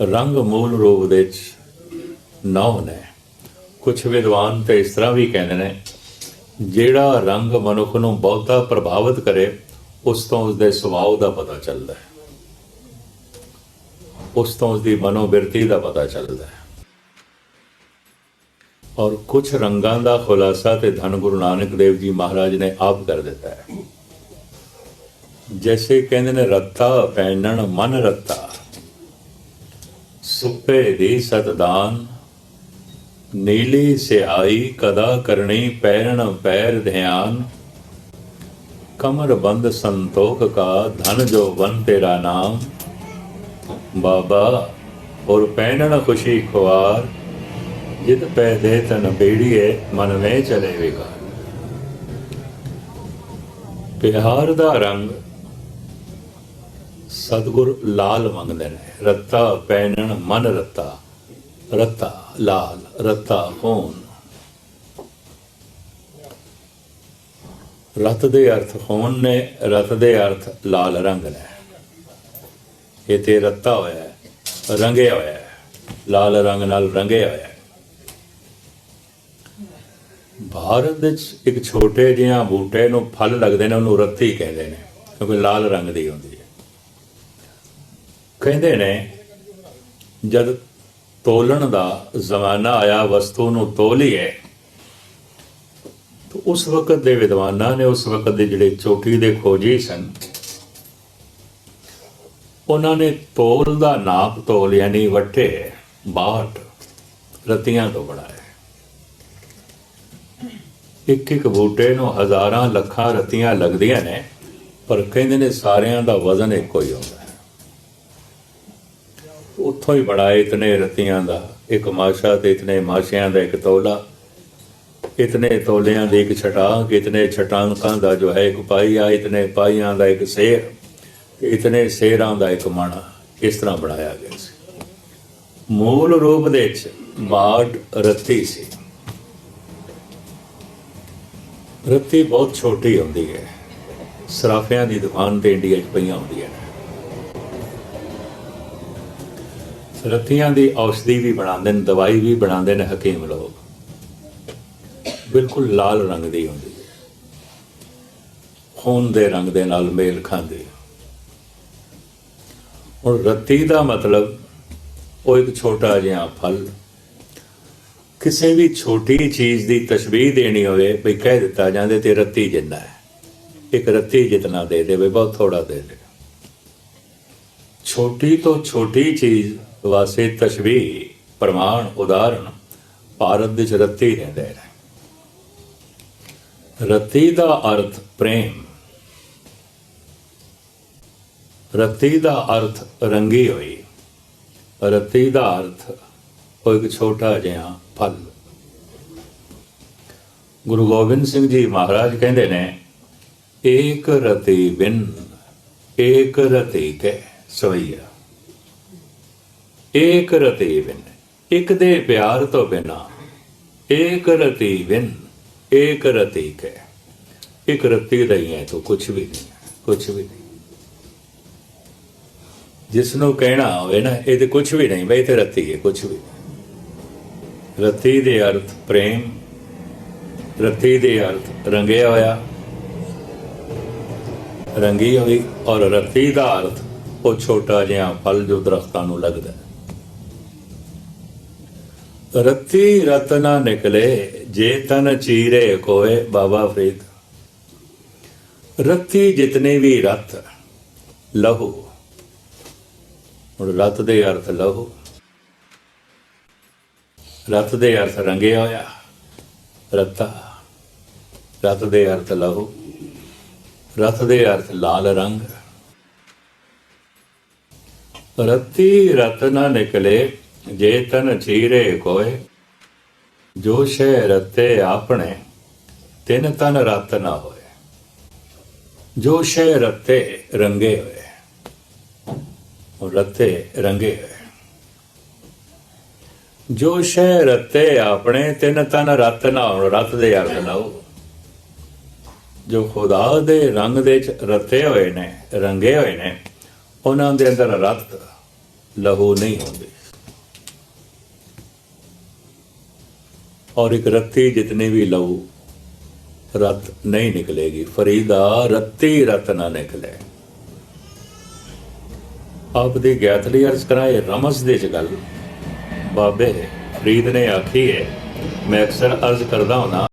ਰੰਗ ਮੂਲ ਰੂਪ ਦੇ ਵਿੱਚ ਨੌ ਨੇ। ਕੁਝ ਵਿਦਵਾਨ ਤੇ ਇਸ ਤਰ੍ਹਾਂ ਵੀ ਕਹਿੰਦੇ ਨੇ, ਜਿਹੜਾ ਰੰਗ ਮਨੁੱਖ ਨੂੰ ਬਹੁਤਾ ਪ੍ਰਭਾਵਿਤ ਕਰੇ, ਉਸ ਤੋਂ ਉਸ ਦੇ ਸੁਭਾਅ ਦਾ ਪਤਾ ਚੱਲਦਾ ਹੈ। ਉਸ ਤੋਂ ਉਸ ਦੀ ਮਨੋਬਿਰਤੀ ਦਾ ਪਤਾ ਚੱਲਦਾ ਹੈ। ਔਰ ਕੁਝ ਰੰਗਾਂ ਦਾ ਖੁਲਾਸਾ ਤੇ ਧੰਨ ਗੁਰੂ ਨਾਨਕ ਦੇਵ ਜੀ ਮਹਾਰਾਜ ਨੇ ਆਪ ਕਰ ਦਿੱਤਾ ਹੈ। ਜੈਸੇ ਕਹਿੰਦੇ ਨੇ, ਰੱਤਾ ਪੈਣਨ ਮਨ ਰੱਤਾ। ਸੁਪੇ ਦੀ ਸਤਦਾਨ, ਨੀਲੀ ਸਿਆਈ ਕਦਾ ਕਰਨੀ ਪੈਰਣ ਪੈਰ ਧਿਆਨ। ਕਮਰ ਬੰਦ ਸੰਤੋਖ ਕਾ ਧਨ ਜੋ ਬਨ ਤੇਰਾ ਨਾਮ। ਬਾਬਾ ਔਰ ਪੈਣਨ ਖੁਸ਼ੀ ਖੁਆਰ, ਜਿਤ ਪੈ ਦੇ ਤਨ ਬੇੜੀਏ, ਮਨ ਵਿੱਚ ਚਲੇ ਵਿਕਾਰ। ਪਿਆਰ ਦਾ ਰੰਗ ਸਤਗੁਰ ਲਾਲ ਮੰਗਦੇ ਨੇ। ਰੱਤਾ ਪੈਣਨ ਮਨ ਰੱਤਾ ਰੱਤਾ ਲਾਲ, ਰੱਤਾ ਹੋਣ। ਰਤ ਦੇ ਅਰਥ ਹੋਣ ਨੇ, ਰਤ ਦੇ ਅਰਥ ਲਾਲ ਰੰਗ ਨੇ। ਇਹ ਤੇ ਰੱਤਾ ਹੋਇਆ ਹੈ ਰੰਗਿਆ ਹੋਇਆ ਹੈ ਲਾਲ ਰੰਗ ਨਾਲ ਰੰਗਿਆ ਹੋਇਆ। ਹੈ ਭਾਰਤ ਵਿੱਚ ਇੱਕ ਛੋਟੇ ਜਿਹਾ ਬੂਟੇ ਨੂੰ ਫਲ ਲੱਗਦੇ ਨੇ, ਉਹਨੂੰ ਰੱਤੀ ਕਹਿੰਦੇ ਨੇ, ਕਿਉਂਕਿ ਲਾਲ ਰੰਗ ਦੀ ਹੁੰਦੀ ਕਹਿੰਦੇ ਨੇ, ਜਦ ਤੋਲਣ ਦਾ ਜ਼ਮਾਨਾ ਆਇਆ, ਵਸਤੂ ਨੂੰ ਤੋਲੀਏ ਤਾਂ ਉਸ ਵਕਤ ਦੇ ਵਿਦਵਾਨਾਂ ਨੇ ਉਸ ਵਕਤ ਦੇ ਜਿਹੜੇ ਚੋਟੀ ਦੇ ਖੋਜੀ ਸਨ, ਉਹਨਾਂ ਨੇ ਤੋਲ ਦਾ ਨਾਪ ਤੋਲ, ਯਾਨੀ ਵੱਟੇ, ਬਾਟ, ਰਤੀਆਂ ਤੋਂ ਬਣਾਇਆ ਇੱਕ ਇੱਕ ਬੂਟੇ ਨੂੰ ਹਜ਼ਾਰਾਂ ਲੱਖਾਂ ਰਤੀਆਂ ਲੱਗਦੀਆਂ ਨੇ, ਪਰ ਕਹਿੰਦੇ ਨੇ ਸਾਰਿਆਂ ਦਾ ਵਜ਼ਨ ਇੱਕੋ ਹੀ ਹੁੰਦਾ। ਉੱਥੋਂ ਹੀ ਬਣਾਏ ਇਤਨੇ ਰਤੀਆਂ ਦਾ, ਇੱਕ ਮਾਸ਼ਾ ਤੇ ਇਤਨੇ ਮਾਸ਼ਿਆਂ ਦਾ ਇੱਕ ਤੋਲਾ। ਇਤਨੇ ਤੋਲਿਆਂ ਦੀ ਇੱਕ ਛਟਾਂਕ ਇਤਨੇ ਛਟਾਂਕਾਂ ਦਾ ਜੋ ਹੈ ਇੱਕ ਪਾਈਆ, ਇਤਨੇ ਪਾਈਆਂ ਦਾ ਇੱਕ ਸੇਰ, ਇਤਨੇ ਸੇਰਾਂ ਦਾ ਇੱਕ ਮਣ, ਇਸ ਤਰ੍ਹਾਂ ਬਣਾਇਆ ਗਿਆ ਸੀ। ਮੂਲ ਰੂਪ ਦੇ ਵਿੱਚ ਬਾਟ ਰੱਤੀ ਸੀ। ਰੱਤੀ ਬਹੁਤ ਛੋਟੀ ਹੁੰਦੀ ਹੈ। ਸਰਾਫਿਆਂ ਦੀ ਦੁਕਾਨ ਤੇ ਇੰਡੀਆ 'ਚ ਪਈਆਂ ਹੁੰਦੀਆਂ ਨੇ। ਰੱਤੀਆਂ ਦੀ ਔਸ਼ਧੀ ਵੀ ਬਣਾਉਂਦੇ ਨੇ, ਦਵਾਈ ਵੀ ਬਣਾਉਂਦੇ ਨੇ ਹਕੀਮ ਲੋਕ। ਬਿਲਕੁਲ ਲਾਲ ਰੰਗ ਦੀ ਹੁੰਦੀ ਹੈ। ਖੂਨ ਦੇ ਰੰਗ ਦੇ ਨਾਲ ਮੇਲ ਖਾਂਦੀ ਹੈ ਹੁਣ ਰੱਤੀ ਦਾ ਮਤਲਬ, ਉਹ ਇੱਕ ਛੋਟਾ ਜਿਹਾ ਫਲ। ਕਿਸੇ ਵੀ ਛੋਟੀ ਚੀਜ਼ ਦੀ ਤਸ਼ਬੀਹ ਦੇਣੀ ਹੋਵੇ, ਵੀ ਕਹਿ ਦਿੱਤਾ ਜਾਂਦੇ ਤੇ ਰੱਤੀ ਜਿੰਨਾ ਹੈ। ਇੱਕ ਰੱਤੀ ਜਿਤਨਾ ਦੇ ਦੇਵੇ, ਬਹੁਤ ਥੋੜਾ ਦੇ ਦੇ ਛੋਟੀ ਤੋਂ ਛੋਟੀ ਚੀਜ਼ ਵਾਸੇ ਤਸ਼ਬੀਹ ਪ੍ਰਮਾਣ ਉਦਾਹਰਣ, ਭਾਰਤ ਵਿੱਚ ਰੱਤੀ ਰਹਿੰਦੇ ਨੇ। ਰੱਤੀ ਦਾ ਅਰਥ ਪ੍ਰੇਮ। ਰੱਤੀ ਦਾ ਅਰਥ ਰੰਗੀ ਹੋਈ। ਰੱਤੀ ਦਾ ਅਰਥ ਉਹ ਇੱਕ ਛੋਟਾ ਜਿਹਾ ਫਲ। ਗੁਰੂ ਗੋਬਿੰਦ ਸਿੰਘ ਜੀ ਮਹਾਰਾਜ ਕਹਿੰਦੇ ਨੇ, ਏਕ ਰਤੀ ਬਿਨ, ਏਕ ਰਤੀ ਕੇ ਸਵਈਆ। ਏਕ ਰਤੀ ਬਿਨ, ਇੱਕ ਦੇ ਪਿਆਰ ਤੋਂ ਬਿਨਾ, ਏਕ ਰਤੀ ਬਿਨ, ਏਕ ਰਤੀ ਕੇ। ਇੱਕ ਰਤੀ ਰਹੀ ਹੈ ਤਾਂ ਕੁਝ ਵੀ ਨਹੀਂ ਕੁਝ ਵੀ ਨਹੀਂ। ਜਿਸ ਨੂੰ ਕਹਿਣਾ ਹੋਵੇ ਨਾ, ਇਹ ਤੇ ਕੁਝ ਵੀ ਨਹੀਂ, ਬਈ ਤੇ ਰੱਤੀ ਹੈ ਕੁਝ ਵੀ ਨਹੀਂ। ਰੱਤੀ ਦੇ ਅਰਥ ਪ੍ਰੇਮ, ਰੱਤੀ ਦੇ ਅਰਥ ਰੰਗਿਆ ਹੋਇਆ। ਰੰਗੀ ਹੋਈ ਔਰ ਰੱਤੀ ਦਾ ਅਰਥ ਉਹ ਛੋਟਾ ਜਿਹਾ ਫਲ ਜੋ ਦਰਖਤਾਂ ਨੂੰ ਲੱਗਦਾ। ਰੱਤੀ ਰਤਨਾ ਨਿਕਲੇ ਜੇ ਤਨ ਚੀਰੇ ਕੋਏ ਬਾਬਾ ਫਰੀਦ ਰੱਤੀ ਜਿਤਨੇ ਵੀ ਰਤ ਲਹੂ ਹੁਣ ਰਤ ਦੇ ਅਰਥ ਲਹੂ ਰਤ ਦੇ ਅਰਥ ਰੰਗਿਆ ਹੋਇਆ ਰਤਾ ਰਤ ਦੇ ਅਰਥ ਲਹੂ ਰਤ ਦੇ ਅਰਥ ਲਾਲ ਰੰਗ ਰਤੀ ਰਤਨ ਨਿਕਲੇ ਜੇ ਤਨ ਚੀਰੇ ਕੋਏ, ਜੋ ਸ਼ੈ ਰਤੇ ਆਪਣੇ, ਤਿਨ ਤਨ ਰਤ ਨਾ ਹੋਏ। ਜੋ ਸ਼ੈ ਰਤੇ ਰੰਗੇ ਹੋਏ, ਉਹ ਰਤੇ ਰੰਗੇ ਹੋਏ। ਜੋ ਸ਼ੈ ਰਤੇ ਆਪਣੇ, ਤਿਨ ਤਨ ਰਤ ਨਾ ਹੋਣ, ਰਤ ਦੇ ਅਰਥ ਲਾਓ ਜੋ ਖੁਦਾ ਦੇ ਰੰਗ ਦੇ ਚ ਰਤੇ ਹੋਏ ਨੇ, ਰੰਗੇ ਹੋਏ ਨੇ, ਉਹਨਾਂ ਦੇ ਅੰਦਰ ਰਤ ਲਹੂ ਨਹੀਂ ਹੁੰਦੀ। और एक रत्ती जितने भी लहू रत नहीं निकलेगी फरीदा रत्ती रत ना निकले ਆਪ ਦੀ ਗਿਆਤ ਲਈ ਅਰਜ਼ ਕਰਾਏ ਰਮਸ ਦੇ ਚ ਗੱਲ ਬਾਬੇ ਫਰੀਦ ਨੇ ਆਖੀ ਹੈ ਮੈਂ ਅਕਸਰ ਅਰਜ਼ ਕਰਦਾ ਹਾਂ